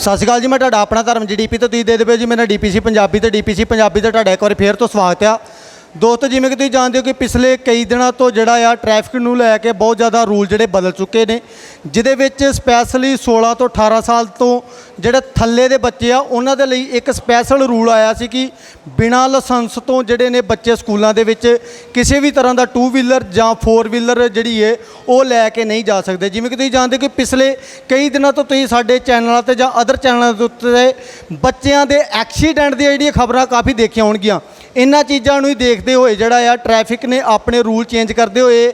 ਸਤਿ ਸ਼੍ਰੀ ਅਕਾਲ ਜੀ, ਮੈਂ ਤੁਹਾਡਾ ਆਪਣਾ ਧਰਮ ਜੀ ਜੀਡੀਪੀ ਤੋਂ, ਤੁਸੀਂ ਦੇ ਦਿਓ ਜੀ, ਮੇਰਾ ਡੀਪੀਸੀ ਪੰਜਾਬੀ ਤੇ ਡੀਪੀਸੀ ਪੰਜਾਬੀ ਤੇ ਤੁਹਾਡਾ ਇੱਕ ਵਾਰੀ ਫੇਰ ਤੋਂ ਸਵਾਗਤ ਆ। ਦੋਸਤੋ, ਜਿਵੇਂ ਕਿ ਤੁਸੀਂ ਜਾਣਦੇ ਹੋ ਕਿ ਪਿਛਲੇ ਕਈ ਦਿਨਾਂ ਤੋਂ ਜਿਹੜਾ ਆ ਟ੍ਰੈਫਿਕ ਨੂੰ ਲੈ ਕੇ ਬਹੁਤ ਜ਼ਿਆਦਾ ਰੂਲ ਜਿਹੜੇ ਬਦਲ ਚੁੱਕੇ ਨੇ, ਜਿਹਦੇ ਵਿੱਚ ਸਪੈਸ਼ਲੀ 16 ਤੋਂ 18 ਸਾਲ ਤੋਂ ਜਿਹੜੇ ਥੱਲੇ ਦੇ ਬੱਚੇ ਆ, ਉਹਨਾਂ ਦੇ ਲਈ ਇੱਕ ਸਪੈਸ਼ਲ ਰੂਲ ਆਇਆ ਸੀ ਕਿ ਬਿਨਾਂ ਲਾਇਸੈਂਸ ਤੋਂ ਜਿਹੜੇ ਨੇ ਬੱਚੇ ਸਕੂਲਾਂ ਦੇ ਵਿੱਚ ਕਿਸੇ ਵੀ ਤਰ੍ਹਾਂ ਦਾ ਟੂ ਵੀਲਰ ਜਾਂ ਫੋਰ ਵੀਲਰ ਜਿਹੜੀ ਏ, ਉਹ ਲੈ ਕੇ ਨਹੀਂ ਜਾ ਸਕਦੇ। ਜਿਵੇਂ ਕਿ ਤੁਸੀਂ ਜਾਣਦੇ ਹੋ ਕਿ ਪਿਛਲੇ ਕਈ ਦਿਨਾਂ ਤੋਂ ਤੁਸੀਂ ਸਾਡੇ ਚੈਨਲਾਂ ਤੇ ਜਾਂ ਅਦਰ ਚੈਨਲਾਂ ਦੇ ਉੱਤੇ ਬੱਚਿਆਂ ਦੇ ਐਕਸੀਡੈਂਟ ਦੀਆਂ ਜਿਹੜੀਆਂ ਖਬਰਾਂ ਕਾਫੀ ਦੇਖੀਆਂ ਹੋਣਗੀਆਂ। ਇਹਨਾਂ ਚੀਜ਼ਾਂ ਨੂੰ ਹੀ ਦੇਖਦੇ ਹੋਏ ਜਿਹੜਾ ਆ ਟ੍ਰੈਫਿਕ ਨੇ ਆਪਣੇ ਰੂਲ ਚੇਂਜ ਕਰਦੇ ਹੋਏ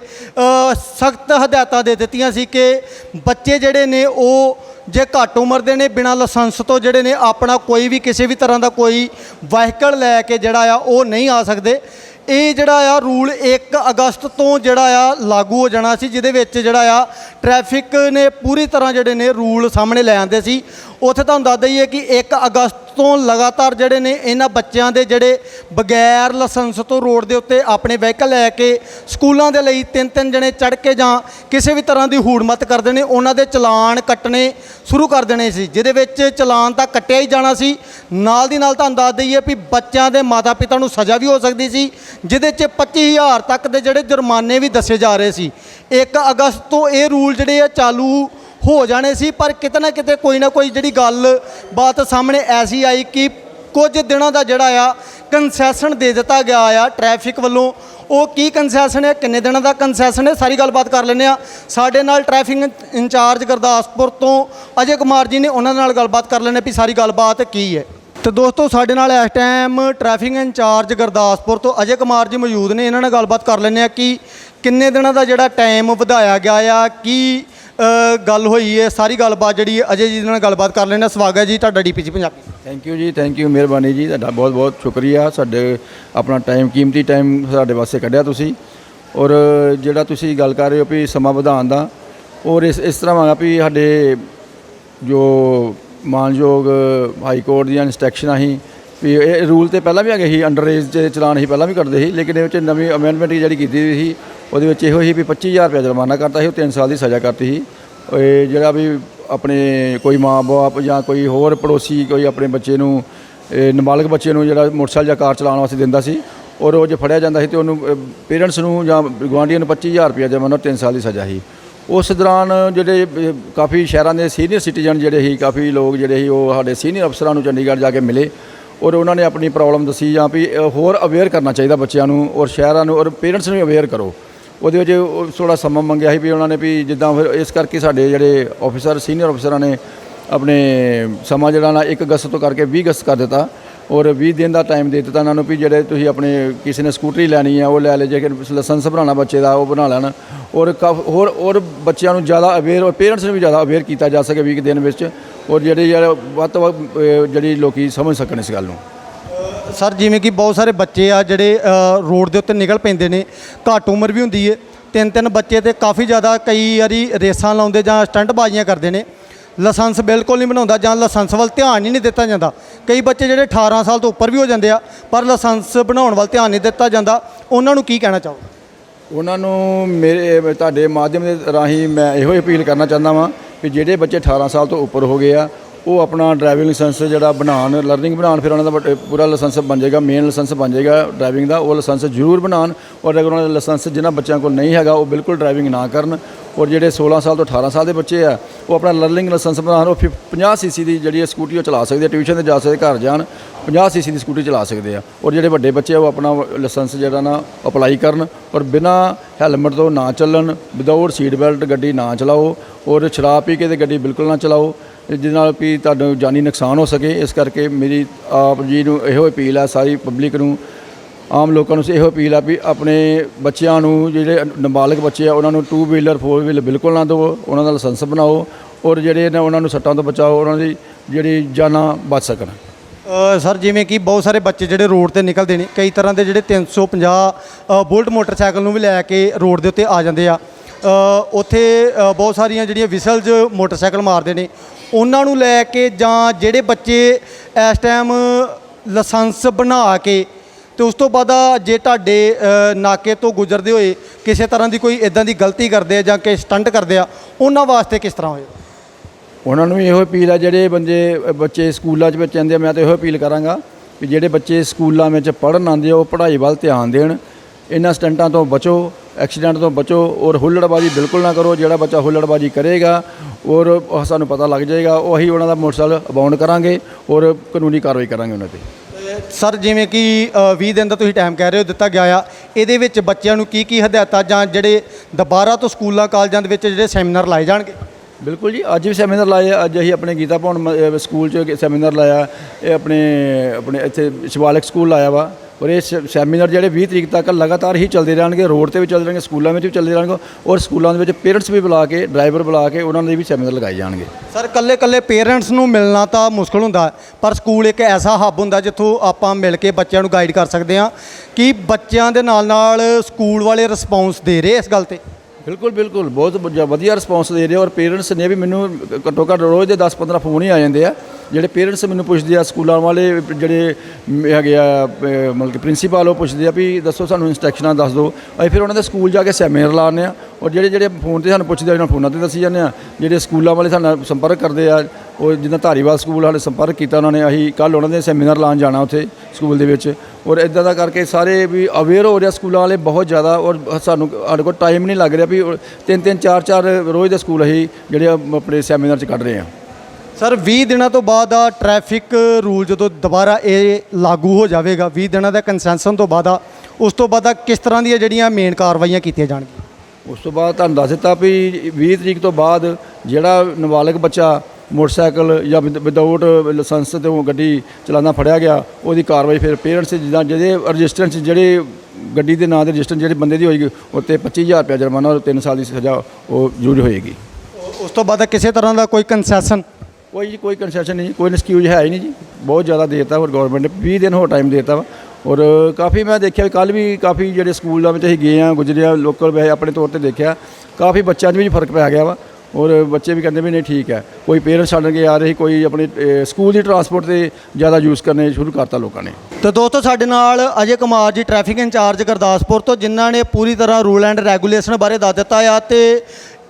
ਸਖਤ ਹਦਾਇਤਾਂ ਦੇ ਦਿੱਤੀਆਂ ਸੀ ਕਿ ਬੱਚੇ ਜਿਹੜੇ ਨੇ ਉਹ ਜੇ ਘੱਟ ਉਮਰ ਦੇ ਨੇ, ਬਿਨਾਂ ਲਾਇਸੈਂਸ ਤੋਂ ਜਿਹੜੇ ਨੇ ਆਪਣਾ ਕੋਈ ਵੀ ਕਿਸੇ ਵੀ ਤਰ੍ਹਾਂ ਦਾ ਕੋਈ ਵਾਹੀਕਲ ਲੈ ਕੇ ਜਿਹੜਾ ਆ ਉਹ ਨਹੀਂ ਆ ਸਕਦੇ। ਇਹ ਜਿਹੜਾ ਆ ਰੂਲ 1 ਅਗਸਤ ਤੋਂ ਜਿਹੜਾ ਆ ਲਾਗੂ ਹੋ ਜਾਣਾ ਸੀ, ਜਿਹਦੇ ਵਿੱਚ ਜਿਹੜਾ ਆ ਟ੍ਰੈਫਿਕ ਨੇ ਪੂਰੀ ਤਰ੍ਹਾਂ ਜਿਹੜੇ ਨੇ ਰੂਲ ਸਾਹਮਣੇ ਲੈ ਆਂਦੇ ਸੀ। ਉੱਥੇ ਤੁਹਾਨੂੰ ਦੱਸ ਦਈਏ ਕਿ 1 ਅਗਸਤ ਤੋਂ ਲਗਾਤਾਰ ਜਿਹੜੇ ਨੇ ਇਹਨਾਂ ਬੱਚਿਆਂ ਦੇ ਜਿਹੜੇ ਬਗੈਰ ਲਾਇਸੈਂਸ ਤੋਂ ਰੋਡ ਦੇ ਉੱਤੇ ਆਪਣੇ ਵਹੀਕਲ ਲੈ ਕੇ ਸਕੂਲਾਂ ਦੇ ਲਈ ਤਿੰਨ ਤਿੰਨ ਜਣੇ ਚੜ ਕੇ ਜਾਂ ਕਿਸੇ ਵੀ ਤਰ੍ਹਾਂ ਦੀ ਹੂੜਮਤ ਕਰਦੇ ਨੇ, ਉਹਨਾਂ ਦੇ ਚਲਾਨ ਕੱਟਣੇ ਸ਼ੁਰੂ ਕਰ ਦੇਣੇ ਸੀ, ਜਿਹਦੇ ਵਿੱਚ ਚਲਾਨ ਤਾਂ ਕੱਟਿਆ ਹੀ ਜਾਣਾ ਸੀ। ਨਾਲ ਦੀ ਨਾਲ ਤੁਹਾਨੂੰ ਦੱਸ ਦਈਏ ਵੀ ਬੱਚਿਆਂ ਦੇ ਮਾਤਾ-ਪਿਤਾ ਨੂੰ ਸਜ਼ਾ ਵੀ ਹੋ ਸਕਦੀ ਸੀ, ਜਿਹਦੇ 'ਚ 25000 ਤੱਕ ਦੇ ਜਿਹੜੇ ਜੁਰਮਾਨੇ ਵੀ ਦੱਸੇ ਜਾ ਰਹੇ ਸੀ। 1 ਅਗਸਤ ਤੋਂ ਇਹ ਰੂਲ ਜਿਹੜੇ ਆ ਚਾਲੂ ਹੋ ਜਾਣੇ ਸੀ, ਪਰ ਕਿਤੇ ਨਾ ਕਿਤੇ ਕੋਈ ਨਾ ਕੋਈ ਜਿਹੜੀ ਗੱਲ ਬਾਤ ਸਾਹਮਣੇ ਐਸੀ ਆਈ ਕਿ ਕੁਝ ਦਿਨਾਂ ਦਾ ਜਿਹੜਾ ਆ ਕੰਸੈਸ਼ਨ ਦੇ ਦਿੱਤਾ ਗਿਆ ਆ ਟ੍ਰੈਫਿਕ ਵੱਲੋਂ। ਉਹ ਕੀ ਕੰਸੈਸ਼ਨ ਹੈ, ਕਿੰਨੇ ਦਿਨਾਂ ਦਾ ਕੰਸੈਸ਼ਨ ਹੈ, ਸਾਰੀ ਗੱਲਬਾਤ ਕਰ ਲੈਂਦੇ ਆ ਸਾਡੇ ਨਾਲ ਟ੍ਰੈਫਿਕ ਇੰਚਾਰਜ ਗੁਰਦਾਸਪੁਰ ਤੋਂ ਅਜੇ ਕੁਮਾਰ ਜੀ ਨੇ, ਉਹਨਾਂ ਨਾਲ ਗੱਲਬਾਤ ਕਰ ਲੈਣੇ ਵੀ ਸਾਰੀ ਗੱਲਬਾਤ ਕੀ ਹੈ। ਤੇ ਦੋਸਤੋ, ਸਾਡੇ ਨਾਲ ਇਸ ਟਾਈਮ ਟ੍ਰੈਫਿਕ ਇੰਚਾਰਜ ਗੁਰਦਾਸਪੁਰ ਤੋਂ ਅਜੇ ਕੁਮਾਰ ਜੀ ਮੌਜੂਦ ਨੇ, ਇਹਨਾਂ ਨਾਲ ਗੱਲਬਾਤ ਕਰ ਲੈਂਦੇ ਆ ਕਿ ਕਿੰਨੇ ਦਿਨਾਂ ਦਾ ਜਿਹੜਾ ਟਾਈਮ ਵਧਾਇਆ ਗਿਆ ਆ, ਕੀ ਗੱਲ ਹੋਈ ਹੈ, ਸਾਰੀ ਗੱਲਬਾਤ ਜਿਹੜੀ ਹੈ, ਅਜੇ ਜੀ ਦੇ ਨਾਲ ਗੱਲਬਾਤ ਕਰ ਲੈਂਦੇ ਹਾਂ। ਸਵਾਗਤ ਹੈ ਜੀ ਤੁਹਾਡਾ ਡੀਪੀਸੀ ਪੰਜਾਬੀ। ਥੈਂਕ ਯੂ ਜੀ ਥੈਂਕ ਯੂ ਮਿਹਰਬਾਨੀ ਜੀ, ਤੁਹਾਡਾ ਬਹੁਤ ਬਹੁਤ ਸ਼ੁਕਰੀਆ। ਸਾਡੇ ਆਪਣਾ ਟਾਈਮ ਕੀਮਤੀ ਟਾਈਮ ਸਾਡੇ ਵਾਸਤੇ ਕੱਢਿਆ ਤੁਸੀਂ। ਔਰ ਜਿਹੜਾ ਤੁਸੀਂ ਗੱਲ ਕਰ ਰਹੇ ਹੋ ਵੀ ਸਮਾਂ ਵਧਾਉਣ ਦਾ, ਔਰ ਇਸ ਇਸ ਤਰ੍ਹਾਂ ਹੈਗਾ ਵੀ ਸਾਡੇ ਜੋ ਮਾਨਯੋਗ ਹਾਈ ਕੋਰਟ ਦੀਆਂ ਇਨਸਟਰਕਸ਼ਨਾਂ ਸੀ ਵੀ ਇਹ ਰੂਲ ਤੇ ਪਹਿਲਾਂ ਵੀ ਹੈਗੇ ਸੀ ਅੰਡਰ ਏਜ ਚ ਚਲਾਨ ਸੀ, ਪਹਿਲਾਂ ਵੀ ਕਰਦੇ ਸੀ, ਲੇਕਿਨ ਇਹ ਵਿੱਚ ਨਵੀਂ ਅਮੈਂਡਮੈਂਟ ਜਿਹੜੀ ਕੀਤੀ ਹੋਈ ਸੀ ਉਹਦੇ ਵਿੱਚ ਇਹੋ ਹੀ ਵੀ 25000 ਰੁਪਏ ਜੁਰਮਾਨਾ ਕਰਤਾ ਸੀ, ਉਹ 3 ਸਾਲ ਦੀ ਸਜ਼ਾ ਕਰਤੀ ਸੀ। ਇਹ ਜਿਹੜਾ ਵੀ ਆਪਣੇ ਕੋਈ ਮਾਂ-ਬਾਪ ਜਾਂ ਕੋਈ ਹੋਰ ਪੜੋਸੀ, ਕੋਈ ਆਪਣੇ ਬੱਚੇ ਨੂੰ, ਇਹ ਨਾਬਾਲਗ ਬੱਚੇ ਨੂੰ ਜਿਹੜਾ ਮੋਟਰਸਾਈਕਲ ਜਾਂ ਕਾਰ ਚਲਾਉਣ ਵਾਸਤੇ ਦਿੰਦਾ ਸੀ, ਔਰ ਉਹ ਜੇ ਫੜਿਆ ਜਾਂਦਾ ਸੀ ਤੇ ਉਹਨੂੰ ਪੇਰੈਂਟਸ ਨੂੰ ਜਾਂ ਗੁਆਂਢੀਆਂ ਨੂੰ 25000 ਰੁਪਏ ਜੁਰਮਾਨਾ 3 ਸਾਲ ਦੀ ਸਜ਼ਾ ਸੀ। ਉਸ ਦੌਰਾਨ ਜਿਹੜੇ ਕਾਫੀ ਸ਼ਹਿਰਾਂ ਦੇ ਸੀਨੀਅਰ ਸਿਟੀਜ਼ਨ ਜਿਹੜੇ ਸੀ, ਕਾਫੀ ਲੋਕ ਜਿਹੜੇ ਸੀ, ਉਹ ਸਾਡੇ ਸੀਨੀਅਰ ਅਫਸਰਾਂ ਨੂੰ ਚੰਡੀਗੜ੍ਹ ਜਾ ਕੇ ਮਿਲੇ, ਔਰ ਉਹਨਾਂ ਨੇ ਆਪਣੀ ਪ੍ਰੋਬਲਮ ਦੱਸੀ ਜਾਂ ਵੀ ਹੋਰ ਅਵੇਅਰ ਕਰਨਾ ਚਾਹੀਦਾ ਬੱਚਿਆਂ ਨੂੰ, ਔਰ ਸ਼ਹਿਰਾਂ ਨੂੰ, ਔਰ ਪੇਰੈਂਟਸ ਨੂੰ ਅਵੇਅਰ ਕਰੋ। ਉਹਦੇ ਵਿੱਚ ਉਹ ਥੋੜਾ ਸਮਾਂ ਮੰਗਿਆ ਸੀ ਵੀ ਉਹਨਾਂ ਨੇ ਵੀ ਜਿੱਦਾਂ ਫਿਰ ਇਸ ਕਰਕੇ ਸਾਡੇ ਜਿਹੜੇ ਆਫੀਸਰ ਸੀਨੀਅਰ ਅਫਸਰਾਂ ਨੇ ਆਪਣੇ ਸਮਾਂ ਜਿਹੜਾ ਨਾ 1 ਅਗਸਤ ਤੋਂ ਕਰਕੇ 20 ਅਗਸਤ ਕਰ ਦਿੱਤਾ ਔਰ 20 ਦਿਨ ਦਾ ਟਾਈਮ ਦੇ ਦਿੱਤਾ ਉਹਨਾਂ ਨੂੰ ਵੀ ਜਿਹੜੇ ਤੁਸੀਂ ਆਪਣੇ ਕਿਸੇ ਨੇ ਸਕੂਟਰੀ ਲੈਣੀ ਹੈ ਉਹ ਲੈ ਲੈ ਜੇ ਕਿ ਲਾਇਸੈਂਸ ਬਣਾਉਣਾ ਬੱਚੇ ਦਾ, ਉਹ ਬਣਾ ਲੈਣ ਔਰ ਕਾਫ- ਹੋਰ, ਔਰ ਬੱਚਿਆਂ ਨੂੰ ਜ਼ਿਆਦਾ ਅਵੇਅਰ ਔਰ ਪੇਰੈਂਟਸ ਨੂੰ ਵੀ ਜ਼ਿਆਦਾ ਅਵੇਅਰ ਕੀਤਾ ਜਾ ਸਕੇ 20 ਦਿਨ ਵਿੱਚ ਔਰ ਜਿਹੜੇ ਜਿਹੜੇ ਵੱਧ ਤੋਂ ਵੱਧ ਜਿਹੜੀ ਲੋਕੀ ਸਮਝ ਸਕਣ ਇਸ ਗੱਲ ਨੂੰ। ਸਰ, ਜਿਵੇਂ ਕਿ ਬਹੁਤ ਸਾਰੇ ਬੱਚੇ ਆ ਜਿਹੜੇ ਰੋਡ ਦੇ ਉੱਤੇ ਨਿਕਲ ਪੈਂਦੇ ਨੇ, ਘੱਟ ਉਮਰ ਵੀ ਹੁੰਦੀ ਹੈ ਤਿੰਨ ਤਿੰਨ ਬੱਚੇ ਤੇ ਕਾਫੀ ਜ਼ਿਆਦਾ ਕਈ ਵਾਰੀ ਰੇਸਾਂ ਲਾਉਂਦੇ ਜਾਂ ਸਟੰਟ ਬਾਜ਼ੀਆਂ ਕਰਦੇ ਨੇ। ਲਾਇਸੈਂਸ ਬਿਲਕੁਲ ਨਹੀਂ ਬਣਾਉਂਦਾ ਜਾਂ ਲਾਇਸੈਂਸ ਵੱਲ ਧਿਆਨ ਹੀ ਨਹੀਂ ਦਿੱਤਾ ਜਾਂਦਾ। ਕਈ ਬੱਚੇ ਜਿਹੜੇ 18 ਸਾਲ ਤੋਂ ਉੱਪਰ ਵੀ ਹੋ ਜਾਂਦੇ ਆ, ਪਰ ਲਾਇਸੈਂਸ ਬਣਾਉਣ ਵੱਲ ਧਿਆਨ ਨਹੀਂ ਦਿੱਤਾ ਜਾਂਦਾ। ਉਹਨਾਂ ਨੂੰ ਕੀ ਕਹਿਣਾ ਚਾਹੋ ਉਹਨਾਂ ਨੂੰ ਮੇਰੇ ਤੁਹਾਡੇ ਮਾਧਿਅਮ ਦੇ ਰਾਹੀਂ ਮੈਂ ਇਹੋ ਅਪੀਲ ਕਰਨਾ ਚਾਹੁੰਦਾ ਵਾਂ ਕਿ ਜਿਹੜੇ ਬੱਚੇ 18 ਸਾਲ ਤੋਂ ਉੱਪਰ ਹੋ ਗਏ ਆ ਉਹ ਆਪਣਾ ਡਰਾਈਵਿੰਗ ਲਾਇਸੈਂਸ ਜਿਹੜਾ ਬਣਾਉਣ ਲਰਨਿੰਗ ਬਣਾਉਣ, ਫਿਰ ਉਹਨਾਂ ਦਾ ਬਟ- ਪੂਰਾ ਲਾਇਸੈਂਸ ਬਣ ਜਾਏਗਾ ਮੇਨ ਲਾਇਸੈਂਸ ਬਣ ਜਾਏਗਾ ਡਰਾਈਵਿੰਗ ਦਾ, ਉਹ ਲਾਇਸੈਂਸ ਜ਼ਰੂਰ ਬਣਾਉਣ ਔਰ ਅਗਰ ਉਹਨਾਂ ਦਾ ਲਾਇਸੈਂਸ ਜਿਨ੍ਹਾਂ ਬੱਚਿਆਂ ਕੋਲ ਨਹੀਂ ਹੈਗਾ, ਉਹ ਬਿਲਕੁਲ ਡਰਾਈਵਿੰਗ ਨਾ ਕਰਨ ਔਰ ਜਿਹੜੇ 16 ਸਾਲ ਤੋਂ 18 ਸਾਲ ਦੇ ਬੱਚੇ ਆ, ਉਹ ਆਪਣਾ ਲਰਨਿੰਗ ਲਾਇਸੈਂਸ ਬਣਾਉਣ, ਉਹ 50 ਸੀਸੀ ਦੀ ਜਿਹੜੀ ਹੈ ਸਕੂਟੀ ਉਹ ਚਲਾ ਸਕਦੇ ਆ ਟਿਊਸ਼ਨ ਤੇ ਜਾ ਸਕਦੇ, ਘਰ ਜਾਣ 50 ਸੀਸੀ ਦੀ ਸਕੂਟੀ ਚਲਾ ਸਕਦੇ ਆ ਔਰ ਜਿਹੜੇ ਵੱਡੇ ਬੱਚੇ ਆ, ਉਹ ਆਪਣਾ ਲਾਇਸੈਂਸ ਜਿਹੜਾ ਨਾ ਅਪਲਾਈ ਕਰਨ ਔਰ ਬਿਨਾ ਹੈਲਮਟ ਤੋਂ ਨਾ ਚੱਲਣ ਵਿਦਆਊਟ ਸੀਟ ਬੈਲਟ ਗੱਡੀ ਨਾ ਚਲਾਓ ਔਰ ਸ਼ਰਾਬ ਪੀ ਕੇ ਤੇ ਗੱਡੀ ਬਿਲਕੁਲ ਨਾ ਚਲਾਓ ਜਿਹਦੇ ਨਾਲ ਵੀ ਤੁਹਾਨੂੰ ਜਾਨੀ ਨੁਕਸਾਨ ਹੋ ਸਕੇ ਇਸ ਕਰਕੇ ਮੇਰੀ ਆਪ ਜੀ ਨੂੰ ਇਹੋ ਅਪੀਲ ਆ ਸਾਰੀ ਪਬਲਿਕ ਨੂੰ ਆਮ ਲੋਕਾਂ ਨੂੰ ਇਹੋ ਅਪੀਲ ਆ ਵੀ ਆਪਣੇ ਬੱਚਿਆਂ ਨੂੰ ਜਿਹੜੇ ਨਾਬਾਲਗ ਬੱਚੇ ਆ ਉਹਨਾਂ ਨੂੰ 2 ਵੀਲਰ 4 ਵੀਲਰ ਬਿਲਕੁਲ ਨਾ ਦਿਓ ਉਹਨਾਂ ਦਾ ਲਾਇਸੈਂਸ ਬਣਾਓ ਔਰ ਜਿਹੜੇ ਨੇ ਉਹਨਾਂ ਨੂੰ ਸੱਟਾਂ ਤੋਂ ਬਚਾਓ ਉਹਨਾਂ ਦੀ ਜਿਹੜੀ ਜਾਨਾਂ ਬਚ ਸਕਣ। ਸਰ ਜਿਵੇਂ ਕਿ ਬਹੁਤ ਸਾਰੇ ਬੱਚੇ ਜਿਹੜੇ ਰੋਡ ਤੇ ਨਿਕਲਦੇ ਨੇ ਕਈ ਤਰ੍ਹਾਂ ਦੇ ਜਿਹੜੇ 350 ਅ, ਬੁਲਟ ਮੋਟਰਸਾਈਕਲ ਨੂੰ ਵੀ ਲੈ ਕੇ ਰੋਡ ਦੇ ਉੱਤੇ ਆ ਜਾਂਦੇ ਆ। ਉੱਥੇ ਬਹੁਤ ਸਾਰੀਆਂ ਜਿਹੜੀਆਂ ਵਿਸਲਜ ਮੋਟਰਸਾਈਕਲ ਮਾਰਦੇ ਨੇ ਉਹਨਾਂ ਨੂੰ ਲੈ ਕੇ ਜਾਂ ਜਿਹੜੇ ਬੱਚੇ ਇਸ ਟਾਈਮ ਲਾਇਸੈਂਸ ਬਣਾ ਕੇ ਤੇ ਉਸ ਤੋਂ ਬਾਅਦ ਜੇ ਤੁਹਾਡੇ ਨਾਕੇ ਤੋਂ ਗੁਜ਼ਰਦੇ ਹੋਏ ਕਿਸੇ ਤਰ੍ਹਾਂ ਦੀ ਕੋਈ ਇਦਾਂ ਦੀ ਗਲਤੀ ਕਰਦੇ ਆ ਜਾਂ ਕਿ ਸਟੰਟ ਕਰਦੇ ਆ, ਉਹਨਾਂ ਵਾਸਤੇ ਕਿਸ ਤਰ੍ਹਾਂ ਹੋਏ ਉਹਨਾਂ ਨੂੰ ਵੀ ਇਹੋ ਅਪੀਲ ਆ, ਜਿਹੜੇ ਬੰਦੇ ਬੱਚੇ ਸਕੂਲਾਂ 'ਚ ਵਿੱਚ ਜਾਂਦੇ ਆ, ਮੈਂ ਤਾਂ ਇਹੋ ਅਪੀਲ ਕਰਾਂਗਾ ਵੀ ਜਿਹੜੇ ਬੱਚੇ ਸਕੂਲਾਂ ਵਿੱਚ ਪੜ੍ਹਨ ਆਉਂਦੇ ਆ, ਉਹ ਪੜ੍ਹਾਈ ਵੱਲ ਧਿਆਨ ਦੇਣ, ਇਹਨਾਂ ਸਟੰਟਾਂ ਤੋਂ ਬਚੋ ਐਕਸੀਡੈਂਟ ਤੋਂ ਬਚੋ ਔਰ ਹੁੱਲੜਬਾਜੀ ਬਿਲਕੁਲ ਨਾ ਕਰੋ ਜਿਹੜਾ ਬੱਚਾ ਹੁੱਲੜਬਾਜੀ ਕਰੇਗਾ ਔਰ ਸਾਨੂੰ ਪਤਾ ਲੱਗ ਜਾਏਗਾ ਉਹੀ ਉਹਨਾਂ ਦਾ ਮੋਟਰਸਾਈਕਲ ਅਬਾਉਂਡ ਕਰਾਂਗੇ ਔਰ ਕਾਨੂੰਨੀ ਕਾਰਵਾਈ ਕਰਾਂਗੇ ਉਹਨਾਂ ਤੇ ਸਰ ਜਿਵੇਂ ਕਿ ਅ, 20 ਦਿਨ ਦਾ ਤੁਸੀਂ ਟਾਈਮ ਕਹਿ ਰਹੇ ਹੋ ਦਿੱਤਾ ਗਿਆ ਆ ਇਹਦੇ ਵਿੱਚ ਬੱਚਿਆਂ ਨੂੰ ਕੀ ਕੀ ਹਦਾਇਤਾਂ ਜਾਂ ਜਿਹੜੇ ਦੁਬਾਰਾ ਤੋਂ ਸਕੂਲਾਂ ਕਾਲਜਾਂ ਦੇ ਵਿੱਚ ਜਿਹੜੇ ਸੈਮੀਨਾਰ ਲਾਏ ਜਾਣਗੇ ਬਿਲਕੁਲ ਜੀ ਅੱਜ ਵੀ ਸੈਮੀਨਾਰ ਲਾਏ। ਅੱਜ ਅਸੀਂ ਆਪਣੇ ਗੀਤਾ ਭਵਨ ਸਕੂਲ 'ਚ ਸੈਮੀਨਾਰ ਲਾਇਆ ਇਹ ਆਪਣੇ ਆਪਣੇ ਇੱਥੇ ਸ਼ਿਵਾਲਿਕ ਸਕੂਲ ਲਾਇਆ ਵਾ ਔਰ ਇਹ ਸ- ਸੈਮੀਨਾਰ ਜਿਹੜੇ 20 ਤਰੀਕ ਤੱਕ ਲਗਾਤਾਰ ਹੀ ਚੱਲਦੇ ਰਹਿਣਗੇ ਰੋਡ ਤੇ ਵੀ ਚੱਲਦੇ ਰਹਿਣਗੇ ਸਕੂਲਾਂ ਵਿੱਚ ਵੀ ਚੱਲਦੇ ਰਹਿਣਗੇ ਔਰ ਸਕੂਲਾਂ ਦੇ ਵਿੱਚ ਪੇਰੈਂਟਸ ਵੀ ਬੁਲਾ ਕੇ ਡਰਾਈਵਰ ਬੁਲਾ ਕੇ ਉਹਨਾਂ ਦੇ ਵੀ ਸੈਮੀਨਾਰ ਲਗਾਏ ਜਾਣਗੇ। ਸਰ ਕੱਲੇ ਕੱਲੇ ਪੇਰੈਂਟਸ ਨੂੰ ਮਿਲਣਾ ਤਾਂ ਮੁਸ਼ਕਲ ਹੁੰਦਾ ਹੈ, ਪਰ ਸਕੂਲ ਇੱਕ ਐਸਾ ਹੱਬ ਹੁੰਦਾ ਜਿੱਥੋਂ ਆਪਾਂ ਮਿਲ ਕੇ ਬੱਚਿਆਂ ਨੂੰ ਗਾਈਡ ਕਰ ਸਕਦੇ ਹਾਂ ਕਿ ਬੱਚਿਆਂ ਦੇ ਨਾਲ ਨਾਲ ਸਕੂਲ ਵਾਲੇ ਰਿਸਪੌਂਸ ਦੇ ਰਹੇ ਇਸ ਗੱਲ ਤੇ। ਬਿਲਕੁਲ ਬਿਲਕੁਲ। ਬਹੁਤ ਵਧੀਆ- ਵਧੀਆ ਰਿਸਪੌਂਸ ਦੇ ਰਹੇ ਔਰ ਪੇਰੈਂਟਸ ਨੇ ਵੀ ਮੈਨੂੰ ਘੱਟੋ ਘੱਟ ਰੋਜ਼ ਦੇ 10-15 ਫੋਨ ਹੀ ਆ ਜਾਂਦੇ ਆ। ਜਿਹੜੇ ਪੇਰੈਂਟਸ ਮੈਨੂੰ ਪੁੱਛਦੇ ਆ ਸਕੂਲਾਂ ਵਾਲੇ, ਜਿਹੜੇ ਹੈਗੇ ਆ ਮਤਲਬ ਕਿ ਪ੍ਰਿੰਸੀਪਲ ਉਹ ਪੁੱਛਦੇ ਆ ਵੀ ਦੱਸੋ ਸਾਨੂੰ ਇੰਸਟਰਕਸ਼ਨਾਂ ਦੱਸ ਦਿਓ। ਅਸੀਂ ਫਿਰ ਉਹਨਾਂ ਦੇ ਸਕੂਲ ਜਾ ਕੇ ਸੈਮੀਨਾਰ ਲਾਉਂਦੇ ਆ ਔਰ ਜਿਹੜੇ ਜਿਹੜੇ ਫੋਨ ਤੇ ਸਾਨੂੰ ਪੁੱਛਦੇ ਆ, ਉਹਨਾਂ ਫੋਨਾਂ ਤੇ ਦੱਸੀ ਜਾਂਦੇ ਆ। ਜਿਹੜੇ ਸਕੂਲਾਂ ਵਾਲੇ ਸਾਨੂੰ ਸੰਪਰਕ ਕਰਦੇ ਆ, ਉਹ ਜਿੱਦਾਂ ਧਾਰੀਵਾਲ ਸਕੂਲ ਵਾਲੇ ਸੰਪਰਕ ਕੀਤਾ ਉਹਨਾਂ ਨੇ, ਅਸੀਂ ਕੱਲ ਉਹਨਾਂ ਦੇ ਸੈਮੀਨਾਰ ਲਾਉਣ ਜਾਣਾ ਉੱਥੇ ਸਕੂਲ ਦੇ ਵਿੱਚ। ਔਰ ਇਦਾਂ ਦਾ ਕਰਕੇ ਸਾਰੇ ਵੀ ਅਵੇਅਰ ਹੋ ਰਿਹਾ ਸਕੂਲਾਂ ਵਾਲੇ ਬਹੁਤ ਜ਼ਿਆਦਾ ਔਰ ਸਾਨੂੰ ਸਾਡੇ ਕੋਲ ਟਾਈਮ ਨਹੀਂ ਲੱਗ ਰਿਹਾ ਵੀ ਤਿੰਨ ਤਿੰਨ, ਚਾਰ ਚਾਰ ਰੋਜ਼ ਦੇ ਸਕੂਲ ਅਸੀਂ ਜਿਹੜੇ ਆ ਆਪਣੇ ਸੈਮੀਨਾਰ 'ਚ ਕੱਢ ਰਹੇ ਆ। ਸਰ 20 ਦਿਨਾਂ ਤੋਂ ਬਾਅਦ ਆ ਟ੍ਰੈਫਿਕ ਰੂਲ ਜਦੋਂ ਦੁਬਾਰਾ ਇਹ ਲਾਗੂ ਹੋ ਜਾਵੇਗਾ 20 ਦਿਨਾਂ ਦਾ ਕੰਸੈਂਸਨ ਤੋਂ ਬਾਅਦ ਆ ਉਸ ਤੋਂ ਬਾਅਦ ਆ ਕਿਸ ਤਰ੍ਹਾਂ ਦੀਆਂ ਜਿਹੜੀਆਂ ਮੇਨ ਕਾਰਵਾਈਆਂ ਕੀਤੀਆਂ ਜਾਣਗੀਆਂ? ਉਸ ਤੋਂ ਬਾਅਦ ਤੁਹਾਨੂੰ ਦੱਸ ਦਿੱਤਾ ਵੀ 20 ਤਰੀਕ ਤੋਂ ਬਾਅਦ ਜਿਹੜਾ ਨਾਬਾਲਗ ਬੱਚਾ ਮੋਟਰਸਾਈਕਲ ਜਾਂ ਵਿਦਆਊਟ ਲਾਇਸੈਂਸ ਤੇ ਉਹ ਗੱਡੀ ਚਲਾਉਂਦਾ ਫੜਿਆ ਗਿਆ ਉਹਦੀ ਕਾਰਵਾਈ ਫਿਰ ਪੇਰੈਂਟਸ ਜਿੱਦਾਂ ਜਿਹਦੇ ਰਜਿਸਟਰ 'ਚ ਜਿਹੜੇ ਗੱਡੀ ਦੇ ਨਾਂ ਦੇ ਰਜਿਸਟਰ ਜਿਹੜੇ ਬੰਦੇ ਦੀ ਹੋਏਗੀ ਉਹ 'ਤੇ 25000 ਰੁਪਏ ਜੁਰਮਾਨਾ ਔਰ 3 ਸਾਲ ਦੀ ਸਜ਼ਾ ਉਹ ਜ਼ਰੂਰ ਹੋਏਗੀ। ਉਸ ਤੋਂ ਬਾਅਦ ਕਿਸੇ ਤਰ੍ਹਾਂ ਦਾ ਕੋਈ ਕੰਸੈਸ਼ਨ ਕੋਈ ਜੀ ਕੋਈ ਕੰਸੈਸ਼ਨ ਨਹੀਂ ਕੋਈ ਐਕਸਕਿਊਜ਼ ਹੈ ਹੀ ਨਹੀਂ ਜੀ। ਬਹੁਤ ਜ਼ਿਆਦਾ ਦੇਤਾ ਔਰ ਹੋਰ ਗਵਰਨਮੈਂਟ ਨੇ 20 ਦਿਨ ਹੋਰ ਟਾਈਮ ਦੇ ਦਿੱਤਾ ਵਾ। ਔਰ ਕਾਫੀ ਮੈਂ ਦੇਖਿਆ ਕੱਲ ਵੀ ਕਾਫੀ ਜਿਹੜੇ ਸਕੂਲਾਂ ਵਿੱਚ ਅਸੀਂ ਗਏ ਆ ਗੁਜਰਿਆ ਲੋਕਲ ਵੈਸੇ ਆਪਣੇ ਤੌਰ ਤੇ ਦੇਖਿਆ ਕਾਫੀ ਬੱਚਿਆਂ 'ਚ ਵੀ ਫ਼ਰਕ ਪੈ ਗਿਆ ਵਾ। ਔਰ ਬੱਚੇ ਵੀ ਕਹਿੰਦੇ ਵੀ ਨਹੀਂ ਠੀਕ ਹੈ। ਕੋਈ ਪੇਰੈਂਟਸ ਛੱਡ ਕੇ ਆ ਰਹੇ ਸੀ, ਕੋਈ ਆਪਣੇ ਸਕੂਲ ਦੀ ਟਰਾਂਸਪੋਰਟ ਤੇ ਜ਼ਿਆਦਾ ਯੂਜ਼ ਕਰਨੇ ਸ਼ੁਰੂ ਕਰਤਾ ਲੋਕਾਂ ਨੇ। ਤੇ ਦੋਸਤੋ ਸਾਡੇ ਨਾਲ ਅਜੇ ਕੁਮਾਰ ਜੀ ਟ੍ਰੈਫਿਕ ਇੰਚਾਰਜ ਗੁਰਦਾਸਪੁਰ ਤੋਂ ਜਿਨ੍ਹਾਂ ਨੇ ਪੂਰੀ ਤਰ੍ਹਾਂ ਰੂਲ ਐਂਡ ਰੈਗੂਲੇਸ਼ਨ ਬਾਰੇ ਦੱਸ ਦਿੱਤਾ ਆ ਤੇ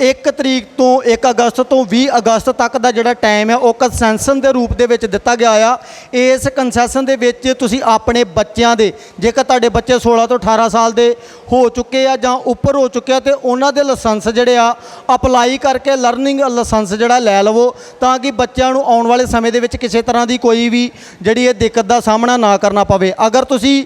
1 ਤਰੀਕ ਤੋਂ 1 ਅਗਸਤ ਤੋਂ 20 ਅਗਸਤ ਤੱਕ ਦਾ ਜਿਹੜਾ ਟਾਈਮ ਹੈ, ਉਹ ਕੰਸੈਸ਼ਨ ਦੇ ਰੂਪ ਦੇ ਵਿੱਚ ਦਿੱਤਾ ਗਿਆ ਆ। ਇਸ ਕੰਸੈਸ਼ਨ ਦੇ ਵਿੱਚ ਤੁਸੀਂ ਆਪਣੇ ਬੱਚਿਆਂ ਦੇ, ਜੇਕਰ ਤੁਹਾਡੇ ਬੱਚੇ 16 ਤੋਂ 18 ਸਾਲ ਦੇ ਹੋ ਚੁੱਕੇ ਆ ਜਾਂ ਉੱਪਰ ਹੋ ਚੁੱਕੇ ਆ, ਤੇ ਉਹਨਾਂ ਦੇ ਲਾਇਸੈਂਸ ਜਿਹੜੇ ਆ ਅਪਲਾਈ ਕਰਕੇ ਲਰਨਿੰਗ ਲਾਇਸੈਂਸ ਜਿਹੜਾ ਲੈ ਲਵੋ, ਤਾਂ ਕਿ ਬੱਚਿਆਂ ਨੂੰ ਆਉਣ ਵਾਲੇ ਸਮੇਂ ਦੇ ਵਿੱਚ ਕਿਸੇ ਤਰ੍ਹਾਂ ਦੀ ਕੋਈ ਵੀ ਜਿਹੜੀ ਇਹ ਦਿੱਕਤ ਦਾ ਸਾਹਮਣਾ ਨਾ ਕਰਨਾ ਪਵੇ। ਅਗਰ ਤੁਸੀਂ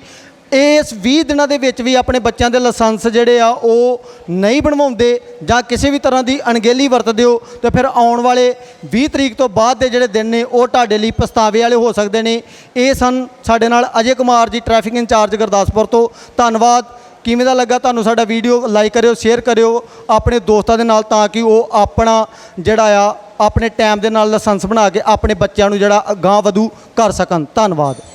ਇਸ 20 ਦਿਨਾਂ ਦੇ ਵਿੱਚ ਵੀ ਆਪਣੇ ਬੱਚਿਆਂ ਦੇ ਲਾਇਸੈਂਸ ਜਿਹੜੇ ਆ ਉਹ ਨਹੀਂ ਬਣਵਾਉਂਦੇ ਜਾਂ ਕਿਸੇ ਵੀ ਤਰ੍ਹਾਂ ਦੀ ਅਣਗਹਿਲੀ ਵਰਤਦੇ ਹੋ, ਤੇ ਫਿਰ ਆਉਣ ਵਾਲੇ 20 ਤਰੀਕ ਤੋਂ ਬਾਅਦ ਦੇ ਜਿਹੜੇ ਦਿਨ ਨੇ, ਉਹ ਤੁਹਾਡੇ ਲਈ ਪਛਤਾਵੇ ਵਾਲੇ ਹੋ ਸਕਦੇ ਨੇ। ਇਹ ਸਨ ਸਾਡੇ ਨਾਲ ਅਜੇ ਕੁਮਾਰ ਜੀ ਟ੍ਰੈਫਿਕ ਇੰਚਾਰਜ ਗੁਰਦਾਸਪੁਰ ਤੋਂ। ਧੰਨਵਾਦ। ਕਿਵੇਂ ਦਾ ਲੱਗਾ ਤੁਹਾਨੂੰ ਸਾਡਾ ਵੀਡੀਓ? ਲਾਈਕ ਕਰਿਓ ਸ਼ੇਅਰ ਕਰਿਓ ਆਪਣੇ ਦੋਸਤਾਂ ਦੇ ਨਾਲ, ਤਾਂ ਕਿ ਉਹ ਆਪਣਾ ਜਿਹੜਾ ਆ, ਆਪਣੇ ਟਾਈਮ ਦੇ ਨਾਲ ਲਾਇਸੈਂਸ ਬਣਾ ਕੇ ਆਪਣੇ ਬੱਚਿਆਂ ਨੂੰ ਜਿਹੜਾ ਅਗਾਂਹ ਵਧੂ ਕਰ ਸਕਣ। ਧੰਨਵਾਦ।